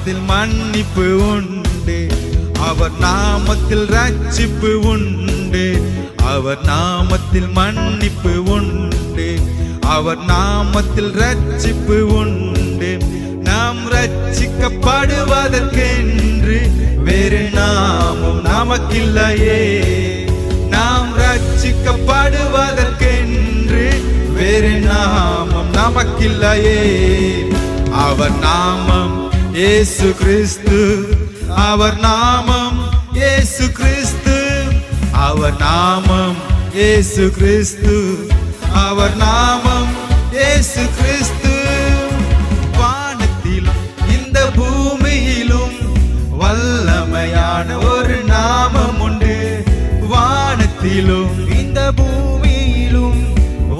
நாமத்தில் மன்னிப்பு உண்டு. அவர் நாமத்தில் ரட்சிப்பு உண்டு. அவர் நாமத்தில் மன்னிப்பு உண்டு. அவர் நாமத்தில் ரட்சிப்பு உண்டு. நாம் ரட்சிக்கப்படுவதற்கென்று வேறு நாமும் நமக்கில்லையே. நாம் ரட்சிக்கப்படுவதற்கென்று வேறு நாமம் நமக்கில்லையே. அவர் நாமம் இயேசு கிறிஸ்து அவர் நாமம் இயேசு கிறிஸ்து. அவர் நாமம் இயேசு கிறிஸ்து. அவர் நாமம் இயேசு கிறிஸ்து. வானத்திலும் இந்த பூமியிலும் வல்லமையான ஒரு நாமம் உண்டு. வானத்திலும் இந்த பூமியிலும்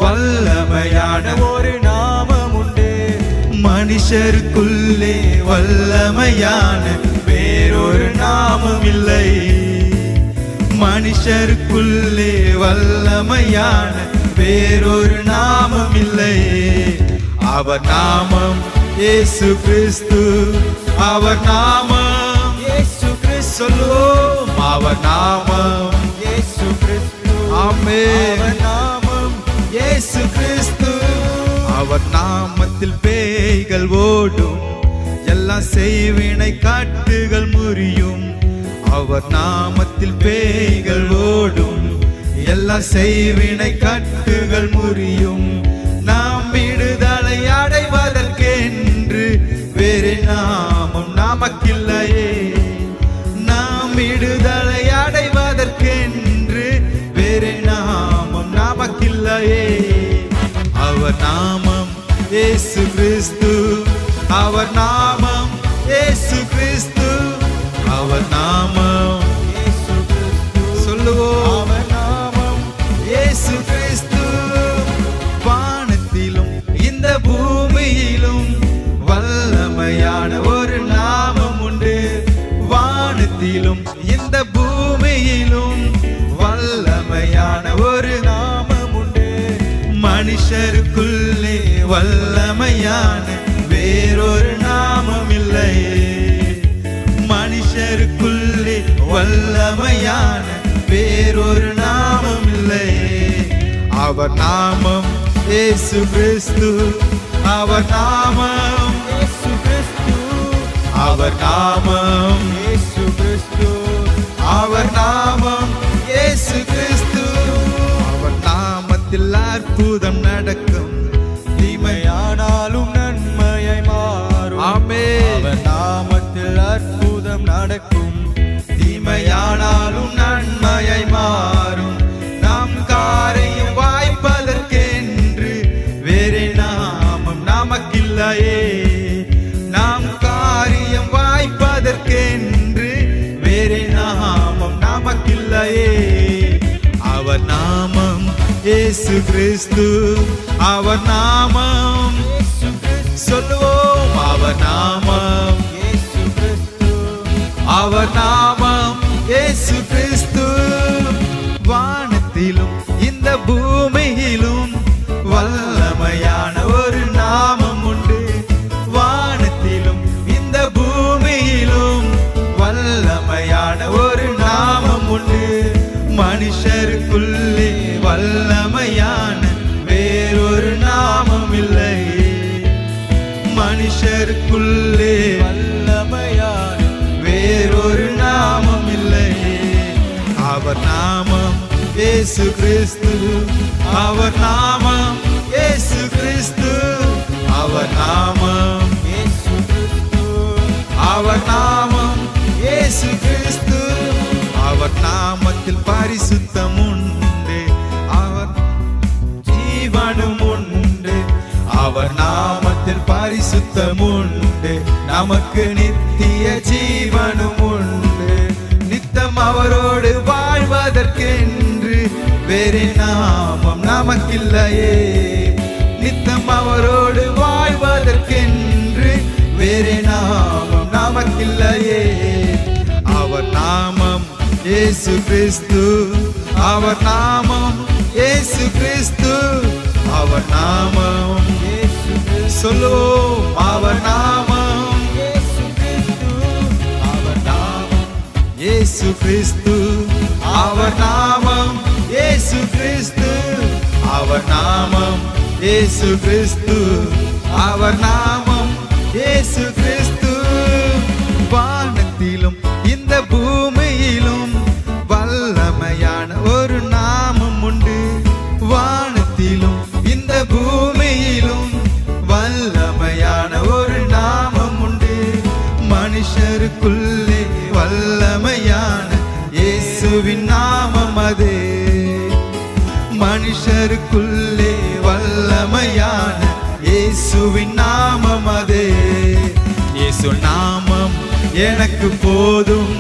வல்லமையான ஒரு நாமம் மனுஷருக்குள்ளே வல்லமையான வேறொரு நாமம் இல்லை. மனுஷருக்குள்ளே வல்லமையான வேறொரு நாமம் இல்லை. அவர் நாமம் இயேசு கிறிஸ்து. அவர் நாமம் இயேசு கிறிஸ்து சொல்லுவோம். அவர் நாமம் இயேசு கிறிஸ்து. ஆமென். நாமம் இயேசு கிறிஸ்து. அவர் நாமத்தில் பேய்கள் ஓடும். எல்லா செய்வினை காட்டுகள் முறியும். அவர் நாமத்தில் பேய்கள் ஓடும். எல்லா செய்வினை காட்டுகள் முறியும். நாமம் இயேசு கிறிஸ்து. அவர் நாமம் இயேசு கிறிஸ்து. அவர் நாமம் இயேசு கிறிஸ்து. சொல்லுவோம். அவர் நாமம் இயேசு கிறிஸ்து. வல்லமையான வேறொரு நாமம் இல்லை மனுஷருக்குள்ளே வல்லமையான வேறொரு நாமம் இல்லை அவர் நாமம் இயேசு கிறிஸ்து. அவர் நாமம் இயேசு கிறிஸ்து. அவர் நாமம் இயேசு கிறிஸ்து. அவர் நாமம் இயேசு கிறிஸ்து. அவர் நாமத்தில் அற்புதம் நடக்கும் அற்புதம் நடக்கும். தீமையானாலும் நன்மையை மாறும். நாம் காரையும் வாய்ப்பதற்கென்று வேறே நாமம் நமக்கில்லையே. நாம் காரியம் வாய்ப்பதற்கென்று வேறே நாமம் நமக்கில்லையே. அவர் நாமம் ஏசு கிறிஸ்து. அவர் நாமம். சொல்லுவோம் அவர் நாமம். அவர் நாமம் இயேசு கிறிஸ்து. வானத்திலும் இந்த பூமியிலும் வல்லமையான ஒரு நாமம் உண்டு. வானத்திலும் இந்த பூமியிலும் வல்லமையான ஒரு நாமம் உண்டு. மனுஷருக்குள்ளே வல்லமையான வேறொரு நாமம் இல்லை. மனுஷருக்குள்ளே வல்ல ஏசு கிறிஸ்து அவர் நாமம் ஏசு கிறிஸ்து. அவர் நாமம் ஏசு கிறிஸ்து. அவர் நாமம் ஏசு கிறிஸ்து. அவர் நாமத்தில் பரிசுத்தம் உண்டு. அவர் ஜீவனும் உண்டு. அவர் நாமத்தில் பரிசுத்தம் உண்டு. நமக்கு நித்திய ஜீவனும் உண்டு. நித்தம் அவரோடு வாழ்வதற்கு வேறு நாமம் நமக்கில்லையே. நித்தம் அவரோடு வாழ்வதற்கென்று வேறு நாமம் நமக்கில்லையே. அவர் நாமம் ஏசு கிறிஸ்து. அவர் நாமம் ஏசு கிறிஸ்து. அவர் நாமம் இயேசு கிறிஸ்து. சொல்லுவோம் அவர் நாமம் இயேசு கிறிஸ்து. இயேசு கிறிஸ்து. அவர் நாமம் கிறிஸ்து அவர் நாமம் இயேசு கிறிஸ்து. அவர் நாமம் இயேசு கிறிஸ்து. வானத்திலும் இந்த பூமியிலும் வல்லமையான ஒரு நாமம் உண்டு. வானத்திலும் இந்த பூமியிலும் வல்லமையான ஒரு நாமம் உண்டு. மனுஷருக்குள்ளே வல்லமையான இயேசுவின் நாமம் மனுஷருக்குள்ளே வல்லமையான இயேசுவின் நாமம் அதே. இயேசு நாமம் எனக்கு போதும்.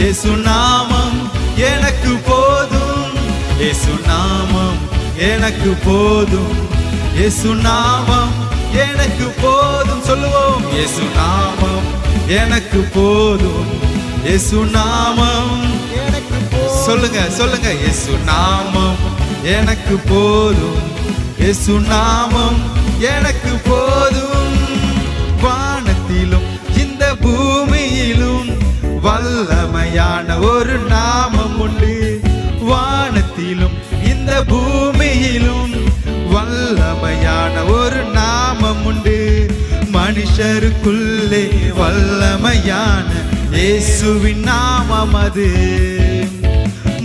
இயேசு நாமம் எனக்கு போதும். இயேசு நாமம் எனக்கு போதும். இயேசு நாமம் எனக்கு போதும். சொல்லுவோம். இயேசு நாமம் எனக்கு போதும். இயேசு நாமம் எனக்கு சொல்லுங்க சொல்லுங்க. இயேசு நாமம் எனக்கு போதும். இயேசு நாமம் எனக்கு போதும். வானத்திலும் இந்த பூமியிலும் வல்லமையான ஒரு நாமம் உண்டு. வானத்திலும் இந்த பூமியிலும் வல்லமையான ஒரு நாமம் உண்டு. மனுஷருக்குள்ளே வல்லமையான இயேசுவின் நாமம் அது.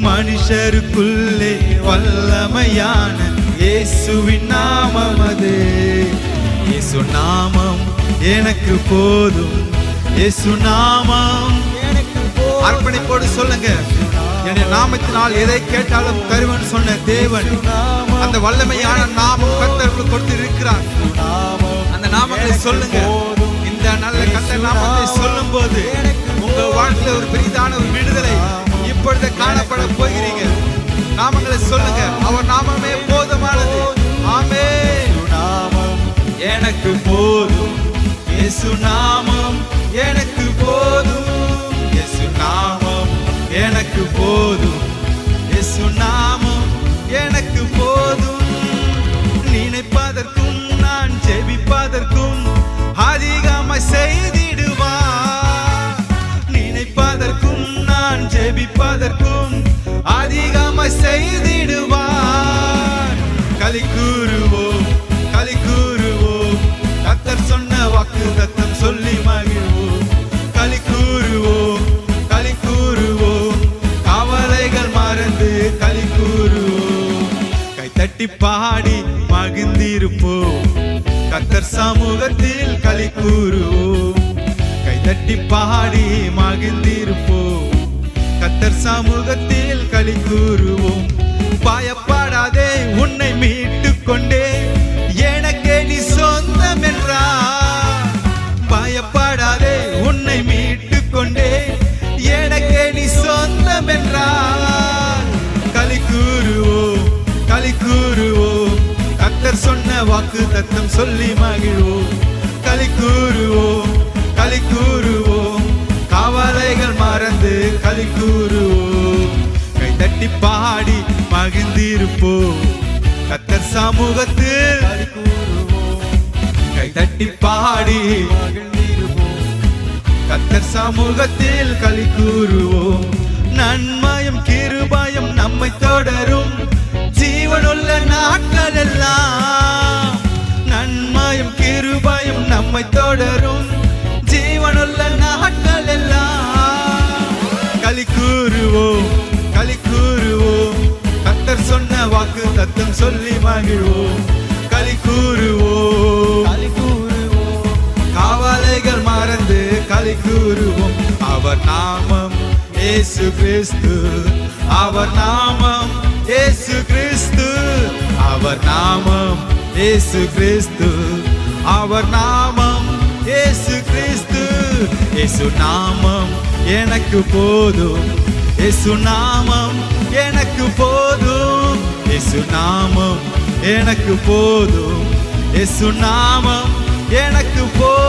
மனுஷருக்குள்ளே வல்லமையான இயேசுவின் நாமம் அது. இயேசு நாமம் எனக்கு போதும். இயேசு நாமம் எனக்கு போ அர்ப்பணிப்போடு சொல்லுங்க. என்னுடைய நாமத்தினால் எதை கேட்டாலும் தருவன் சொன்ன தேவன். அந்த வல்லமையான நாமம் கர்த்தருக்கு கொடுத்து இருக்கிறார் அந்த நாமங்களை சொல்லுங்க. இந்த நல்ல கத்த நாமத்தை சொல்லும் போது இயேசு நாமம் எனக்கு போதும். இயேசு நாமம் எனக்கு போதும். இயேசு நாமம் எனக்கு போதும். நினைப்பதற்கும் நான் ஜெபிப்பதற்கும் அதிகமாய் செய்திடுவார். நினைப்பதற்கும் நான் ஜெபிப்பதற்கும் அதிகமாய் செய்திடுவார். தத்தம் சொல்லி மகிழ்வோம். களி கூறுவோம் களி கூறுவோம். கவலைகள் மறந்து களி கூறுவோம். கைத்தட்டி பாடி மகிழ்ந்திருப்போம். கத்தர் சமூகத்தில் களி கூறுவோம். கைத்தட்டி பாடி மகிழ்ந்திருப்போம். கத்தர் சமூகத்தில் களி கூறுவோம். பயப்படாதே உன்னை மீட்டு கொண்டே பயப்படாதே உன்னை மீட்டு கொண்டே எனக்கு நீ சொந்தம் என்றார் களி கூறுவோம் களி கூறுவோம் கத்தர் சொன்ன வாக்கு தத்தம் சொல்லி மகிழ்வோம் களி கூறுவோம் களி கூறுவோம் கவலைகள் மறந்து களி கூறுவோம் கை தட்டி பாடி மகிழ்ந்திருப்போம் கத்தர் சமூகத்தில் கை தட்டி பாடி சமூகத்தில் களி கூறுவோம். நன்மையும் கிருபையும் நம்மை தொடரும். ஜீவனுள்ள நாட்கள் எல்லாம் நன்மையும் கிருபையும் நம்மை தொடரும். ஜீவனுள்ள நாட்கள் எல்லாம் களி கூறுவோம் களி கூறுவோம். கத்தர் சொன்ன வாக்கு தத்தம் சொல்லி மகிழ்வோம். அவர் நாமம் ஏசு கிறிஸ்து. அவர் நாமம் ஏசு கிறிஸ்து. அவர் நாமம் ஏசு கிறிஸ்து. அவர் நாமம் ஏசு கிறிஸ்து. ஏசு நாமம் எனக்கு போதும். ஏசு நாமம் எனக்கு போதும். ஏசு நாமம் எனக்கு போதும். ஏசு நாமம் எனக்கு போதும்